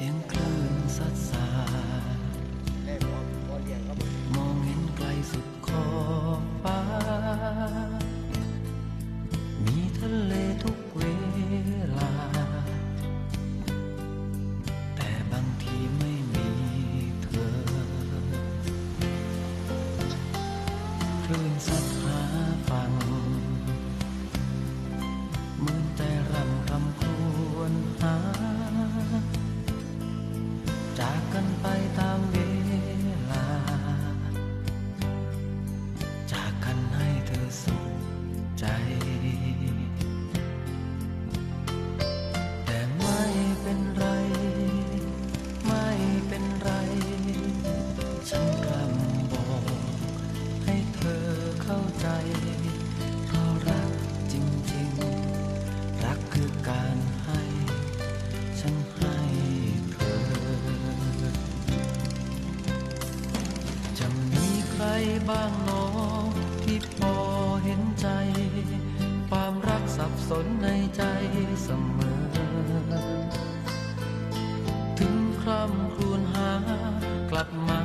siêng cơn จากกันไป บ้างน้องที่พอเห็นใจ ความรักสับสนในใจเสมอ ถึงคร่ำครวญหากลับมา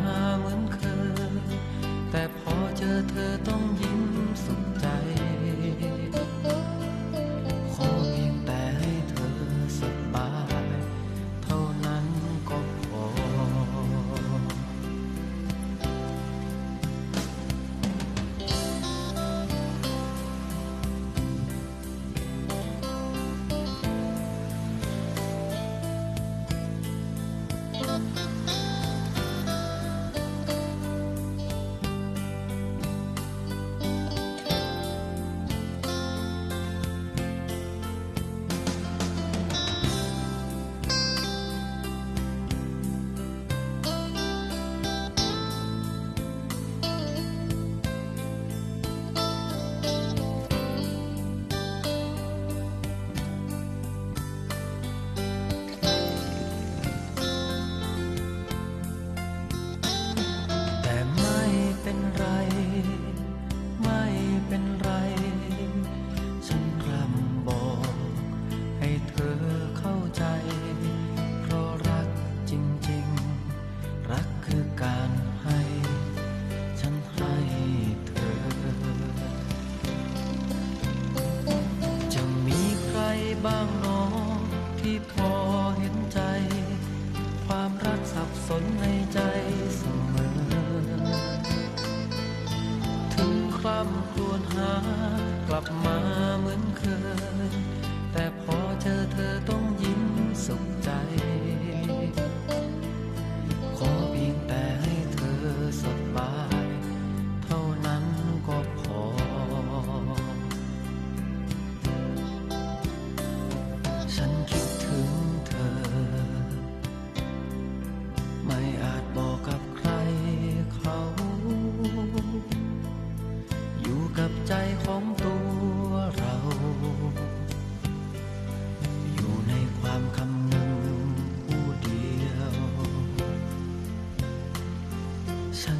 บ้างนอที่พอเห็นใจ ความรักสับสนใน ฉันคิดถึงเธอ ไม่อาจบอกกับใครเขา อยู่กับใจของตัวเรา อยู่ในความคำนึงผู้เดียว ฉัน